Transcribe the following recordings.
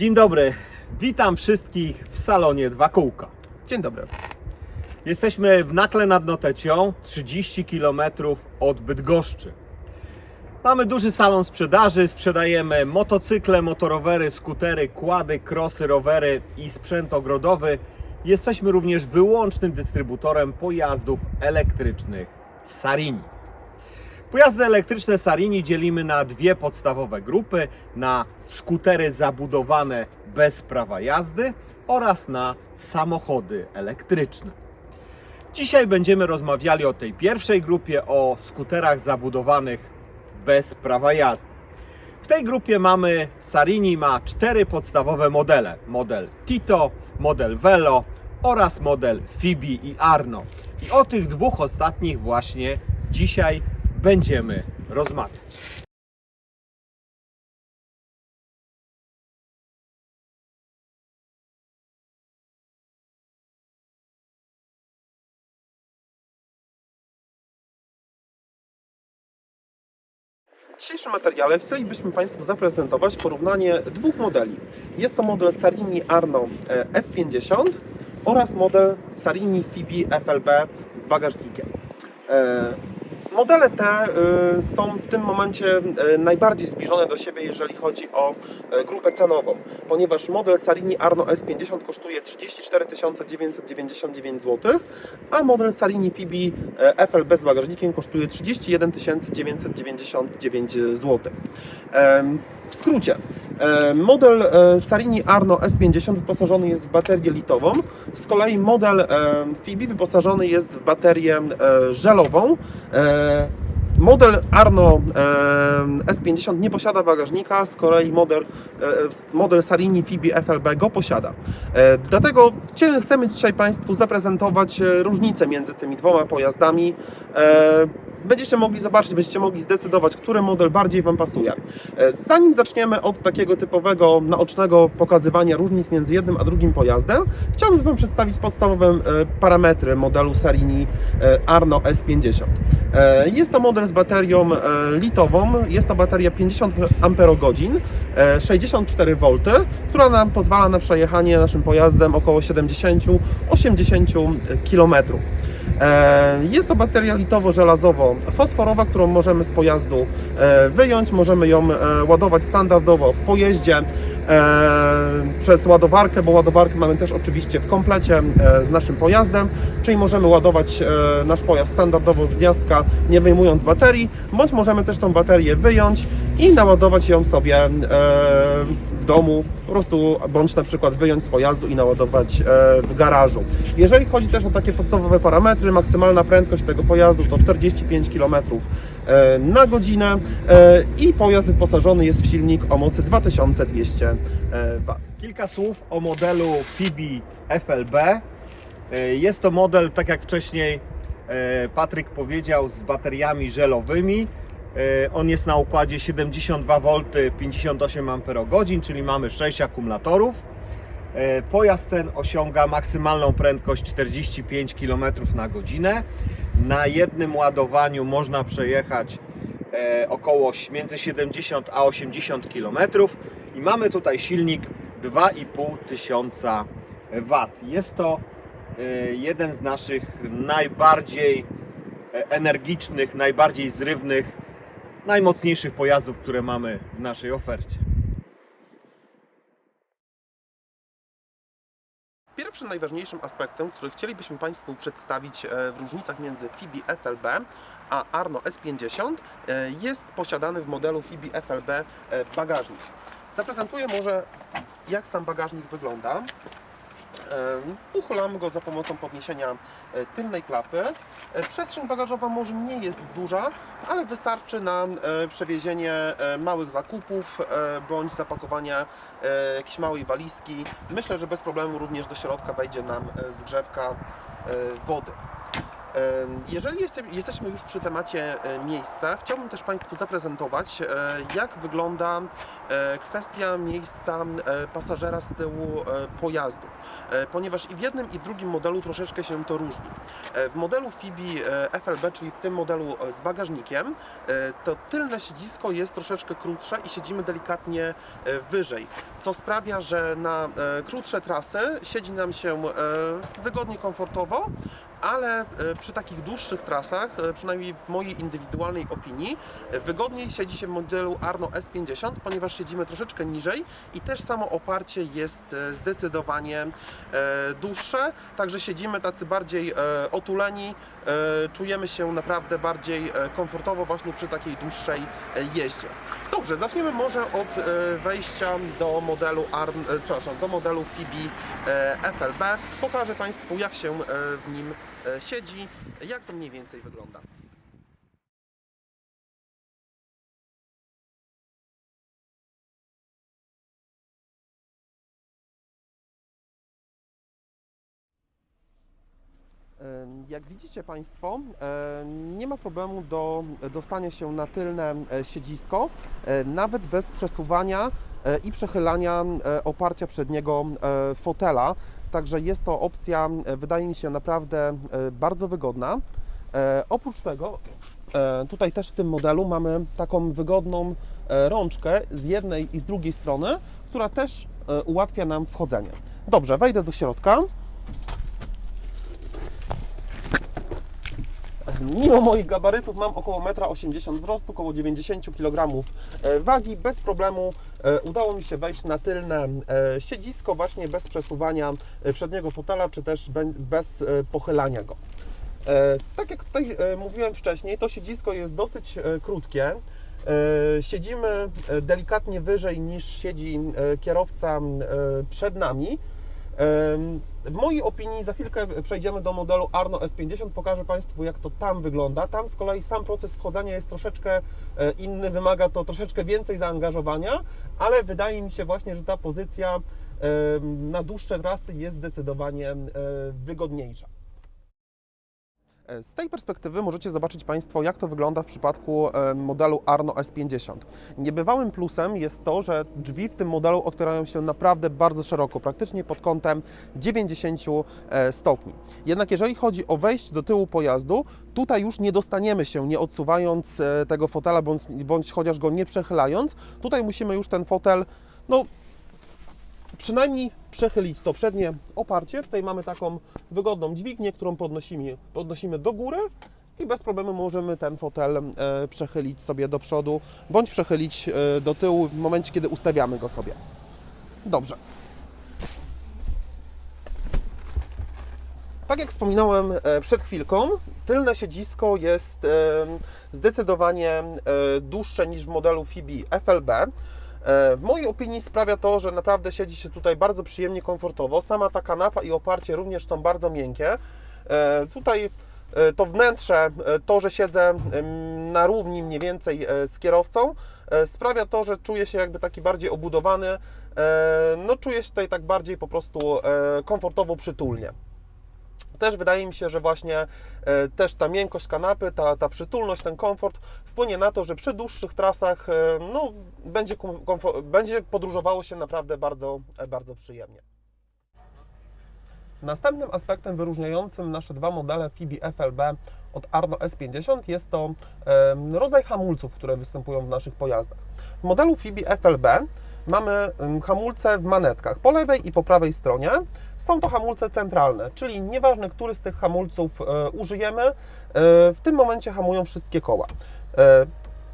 Dzień dobry, witam wszystkich w salonie Dwa Kółka. Dzień dobry. Jesteśmy w Nakle nad Notecią, 30 km od Bydgoszczy. Mamy duży salon sprzedaży, sprzedajemy motocykle, motorowery, skutery, kłady, krosy, rowery i sprzęt ogrodowy. Jesteśmy również wyłącznym dystrybutorem pojazdów elektrycznych Sarini. Pojazdy elektryczne Sarini dzielimy na dwie podstawowe grupy: na skutery zabudowane bez prawa jazdy oraz na samochody elektryczne. Dzisiaj będziemy rozmawiali o tej pierwszej grupie, o skuterach zabudowanych bez prawa jazdy. W tej grupie mamy Sarini ma cztery podstawowe modele: model Tito, model Velo oraz model Fibi i Arno. I o tych dwóch ostatnich właśnie dzisiaj będziemy rozmawiać. W dzisiejszym materiale chcielibyśmy Państwu zaprezentować porównanie dwóch modeli. Jest to model Sarini Arno e, S50 oraz model Sarini Fibi FLB z bagażnikiem. Modele te e, są w tym momencie e, najbardziej zbliżone do siebie, jeżeli chodzi o e, grupę cenową, ponieważ model Sarini Arno S50 kosztuje 34 999 zł, a model Sarini Fibi e, FLB z bagażnikiem kosztuje 31 999 zł. W skrócie, model e, Sarini Arno S50 wyposażony jest w baterię litową, z kolei model e, Fibi wyposażony jest w baterię e, żelową. E, Model Arno e, S50 nie posiada bagażnika, z kolei model, e, model Sarini Fibi FLB go posiada. E, Dlatego chcemy dzisiaj Państwu zaprezentować e, różnice między tymi dwoma pojazdami. Będziecie mogli zobaczyć, będziecie mogli zdecydować, który model bardziej Wam pasuje. E, Zanim zaczniemy od takiego typowego, naocznego pokazywania różnic między jednym a drugim pojazdem, chciałbym Wam przedstawić podstawowe e, parametry modelu Sarini e, Arno S50. E, Jest to model z baterią litową, jest to bateria 50 Ah, e, 64 V, która nam pozwala na przejechanie naszym pojazdem około 70-80 km. E, Jest to bateria litowo-żelazowo-fosforowa, którą możemy z pojazdu e, wyjąć. Możemy ją e, ładować standardowo w pojeździe przez ładowarkę, bo ładowarkę mamy też oczywiście w komplecie z naszym pojazdem, czyli możemy ładować nasz pojazd standardowo z gniazdka, nie wyjmując baterii, bądź możemy też tą baterię wyjąć i naładować ją sobie domu, po prostu, bądź na przykład wyjąć z pojazdu i naładować e, w garażu. Jeżeli chodzi też o takie podstawowe parametry, maksymalna prędkość tego pojazdu to 45 km e, na godzinę e, i pojazd wyposażony jest w silnik o mocy 2200 W. Kilka słów o modelu Fibi FLB. Jest to model, tak jak wcześniej Patryk powiedział, z bateriami żelowymi. E, On jest na układzie 72 V 58 Ah, czyli mamy 6 akumulatorów. E, Pojazd ten osiąga maksymalną prędkość 45 km na godzinę. Na jednym ładowaniu można przejechać e, około między 70 a 80 km i mamy tutaj silnik 2,5 tysiąca W. Jest to jeden z naszych najbardziej energicznych, najbardziej zrywnych, najmocniejszych pojazdów, które mamy w naszej ofercie. Pierwszym najważniejszym aspektem, który chcielibyśmy Państwu przedstawić e, w różnicach między Fibi FLB a Arno S50 e, jest posiadany w modelu Fibi FLB e, bagażnik. Zaprezentuję może jak sam bagażnik wygląda. E, Uchylamy go za pomocą podniesienia e, tylnej klapy. E, Przestrzeń bagażowa może nie jest duża, ale wystarczy na przewiezienie małych zakupów bądź zapakowania e, jakiejś małej walizki. Myślę, że bez problemu również do środka wejdzie nam zgrzewka wody. Jeżeli jeste- jesteśmy już przy temacie e, miejsca, chciałbym też Państwu zaprezentować, e, jak wygląda e, kwestia miejsca pasażera z tyłu pojazdu, ponieważ i w jednym i w drugim modelu troszeczkę się to różni. W modelu Fibi FLB, czyli w tym modelu z bagażnikiem, to tylne siedzisko jest troszeczkę krótsze i siedzimy delikatnie wyżej, co sprawia, że na krótsze trasy siedzi nam się wygodnie, komfortowo, ale e, przy takich dłuższych trasach, e, przynajmniej w mojej indywidualnej opinii, e, wygodniej siedzi się w modelu Arno S50, ponieważ siedzimy troszeczkę niżej i też samo oparcie jest zdecydowanie dłuższe, także siedzimy tacy bardziej otuleni, czujemy się naprawdę bardziej komfortowo właśnie przy takiej dłuższej jeździe. Dobrze, zaczniemy może od e, wejścia do modelu ARM, e, przepraszam, do modelu Fibi e, FLB. Pokażę Państwu jak się w nim siedzi, jak to mniej więcej wygląda. Jak widzicie Państwo, em, nie ma problemu do dostania się na tylne e, siedzisko, e, nawet bez przesuwania e, i przechylania e, oparcia przedniego e, fotela. Także jest to opcja, e, wydaje mi się, naprawdę e, bardzo wygodna. E, Oprócz tego, e, tutaj też w tym modelu mamy taką wygodną e, rączkę z jednej i z drugiej strony, która też e, ułatwia nam wchodzenie. Dobrze, wejdę do środka. Mimo moich gabarytów mam około 1,80 m wzrostu, około 90 kg e, wagi. Bez problemu e, udało mi się wejść na tylne e, siedzisko, właśnie bez przesuwania przedniego fotela, czy też be- bez pochylania go. Tak jak tutaj mówiłem wcześniej, to siedzisko jest dosyć krótkie. Siedzimy delikatnie wyżej niż siedzi kierowca przed nami. W mojej opinii za chwilkę przejdziemy do modelu Arno S50, pokażę Państwu jak to tam wygląda. Tam z kolei sam proces wchodzenia jest troszeczkę e, inny, wymaga to troszeczkę więcej zaangażowania, ale wydaje mi się właśnie, że ta pozycja na dłuższe trasy jest zdecydowanie e, wygodniejsza. Z tej perspektywy możecie zobaczyć Państwo, jak to wygląda w przypadku e, modelu Arno S50. Niebywałym plusem jest to, że drzwi w tym modelu otwierają się naprawdę bardzo szeroko, praktycznie pod kątem 90 e, stopni. Jednak jeżeli chodzi o wejście do tyłu pojazdu, tutaj już nie dostaniemy się, nie odsuwając e, tego fotela, bądź, bądź chociaż go nie przechylając. Tutaj musimy już ten fotel, no przynajmniej przechylić to przednie oparcie. Tutaj mamy taką wygodną dźwignię, którą podnosimy, podnosimy do góry i bez problemu możemy ten fotel e, przechylić sobie do przodu, bądź przechylić e, do tyłu w momencie, kiedy ustawiamy go sobie. Dobrze. Tak jak wspominałem e, przed chwilką, tylne siedzisko jest zdecydowanie dłuższe niż w modelu Fibi FLB. E, W mojej opinii sprawia to, że naprawdę siedzi się tutaj bardzo przyjemnie, komfortowo. Sama ta kanapa i oparcie również są bardzo miękkie. E, Tutaj e, to wnętrze, to, że siedzę na równi mniej więcej z kierowcą, sprawia to, że czuję się jakby taki bardziej obudowany. No czuję się tutaj tak bardziej po prostu komfortowo, przytulnie. Też wydaje mi się, że właśnie e, też ta miękkość kanapy, ta, ta przytulność, ten komfort wpłynie na to, że przy dłuższych trasach e, no, będzie, kom- komfo- będzie podróżowało się naprawdę bardzo, e, bardzo przyjemnie. Następnym aspektem wyróżniającym nasze dwa modele Fibi FLB od Arno S50 jest to rodzaj hamulców, które występują w naszych pojazdach. W modelu Fibi FLB mamy hamulce w manetkach po lewej i po prawej stronie. Są to hamulce centralne, czyli nieważne, który z tych hamulców e, użyjemy, e, w tym momencie hamują wszystkie koła. E,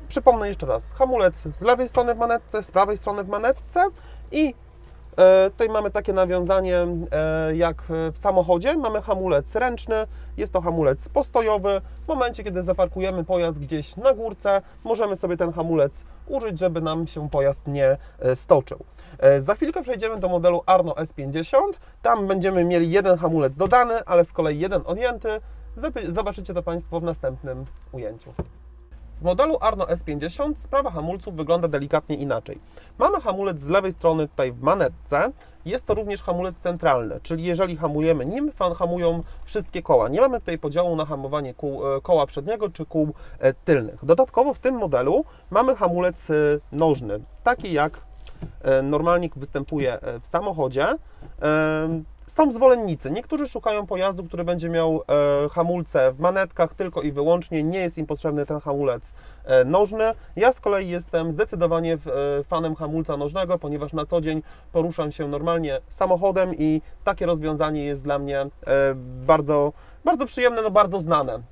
przypomnę jeszcze raz, hamulec z lewej strony w manetce, z prawej strony w manetce i Tutaj mamy takie nawiązanie jak w samochodzie. Mamy hamulec ręczny, jest to hamulec postojowy. W momencie, kiedy zaparkujemy pojazd gdzieś na górce, możemy sobie ten hamulec użyć, żeby nam się pojazd nie stoczył. E, Za chwilkę przejdziemy do modelu Arno S50. Tam będziemy mieli jeden hamulec dodany, ale z kolei jeden odjęty. Zob- Zobaczycie to Państwo w następnym ujęciu. W modelu Arno S50 sprawa hamulców wygląda delikatnie inaczej. Mamy hamulec z lewej strony tutaj w manetce. Jest to również hamulec centralny, czyli jeżeli hamujemy nim, fan hamują wszystkie koła. Nie mamy tutaj podziału na hamowanie kół, e, koła przedniego czy kół e, tylnych. Dodatkowo w tym modelu mamy hamulec nożny, taki jak e, normalnie występuje e, w samochodzie. E, Są zwolennicy. Niektórzy szukają pojazdu, który będzie miał hamulce w manetkach tylko i wyłącznie. Nie jest im potrzebny ten hamulec nożny. Ja z kolei jestem zdecydowanie fanem hamulca nożnego, ponieważ na co dzień poruszam się normalnie samochodem i takie rozwiązanie jest dla mnie bardzo, bardzo przyjemne, no bardzo znane.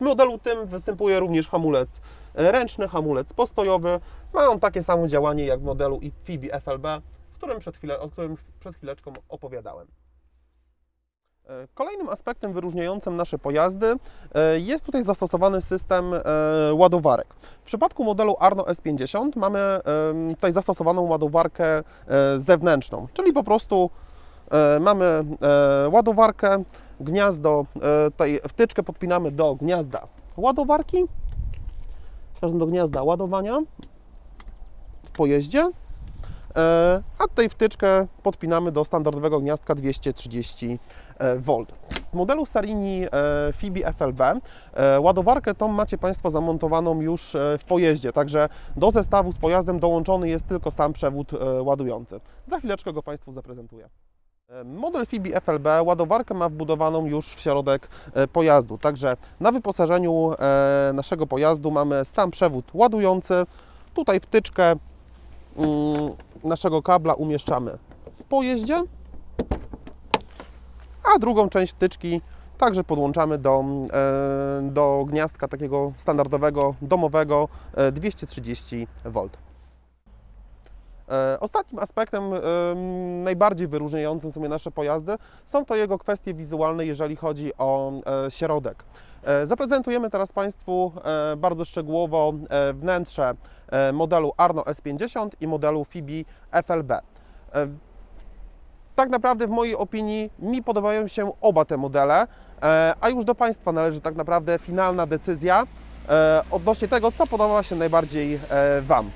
W modelu tym występuje również hamulec ręczny, hamulec postojowy. Ma on takie samo działanie jak w modelu Fibi FLB, którym przed chwilę, o którym przed chwileczką opowiadałem. E, Kolejnym aspektem wyróżniającym nasze pojazdy e, jest tutaj zastosowany system e, ładowarek. W przypadku modelu Arno S50 mamy tutaj zastosowaną ładowarkę zewnętrzną, czyli po prostu mamy ładowarkę, gniazdo, tutaj wtyczkę podpinamy do gniazda ładowarki, przepraszam, do gniazda ładowania w pojeździe, e, a tutaj wtyczkę podpinamy do standardowego gniazdka 230 V. W modelu Sarini e, Fibi FLB e, ładowarkę tą macie Państwo zamontowaną już e, w pojeździe, także do zestawu z pojazdem dołączony jest tylko sam przewód e, ładujący. Za chwileczkę go Państwu zaprezentuję. E, Model Fibi FLB ładowarkę ma wbudowaną już w środek e, pojazdu, także na wyposażeniu e, naszego pojazdu mamy sam przewód ładujący, tutaj wtyczkę mm, naszego kabla umieszczamy w pojeździe, a drugą część wtyczki także podłączamy do, e, do gniazdka takiego standardowego, domowego e, 230 V. E, Ostatnim aspektem, em, najbardziej wyróżniającym sobie nasze pojazdy, są to jego kwestie wizualne, jeżeli chodzi o e, środek. E, Zaprezentujemy teraz Państwu bardzo szczegółowo wnętrze modelu Arno S50 i modelu Fibi FLB. Tak naprawdę, w mojej opinii, mi podobają się oba te modele, a już do Państwa należy tak naprawdę finalna decyzja odnośnie tego, co podoba się najbardziej Wam.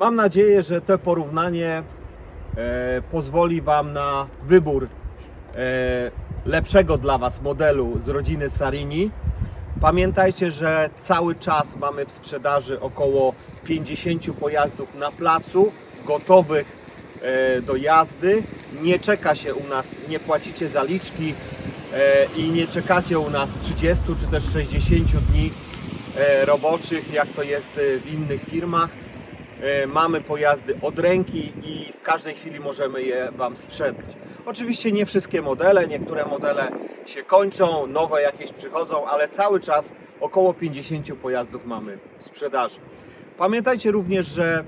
Mam nadzieję, że to porównanie e, pozwoli Wam na wybór e, lepszego dla Was modelu z rodziny Sarini. Pamiętajcie, że cały czas mamy w sprzedaży około 50 pojazdów na placu, gotowych e, do jazdy. Nie czeka się u nas, nie płacicie zaliczki e, i nie czekacie u nas 30 czy też 60 dni e, roboczych, jak to jest e, w innych firmach. E, Mamy pojazdy od ręki i w każdej chwili możemy je Wam sprzedać. Oczywiście nie wszystkie modele, niektóre modele się kończą, nowe jakieś przychodzą, ale cały czas około 50 pojazdów mamy w sprzedaży. Pamiętajcie również, że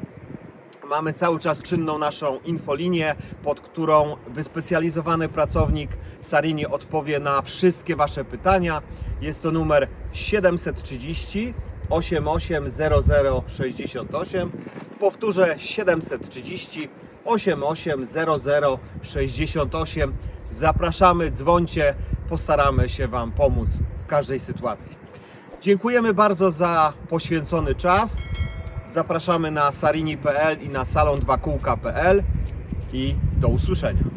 Mamy cały czas czynną naszą infolinię, pod którą wyspecjalizowany pracownik Sarini odpowie na wszystkie Wasze pytania. Jest to numer 730 880068. Powtórzę 730 880068. Zapraszamy, dzwońcie, postaramy się Wam pomóc w każdej sytuacji. Dziękujemy bardzo za poświęcony czas. Zapraszamy na sarini.pl i na salon2kółka.pl i do usłyszenia.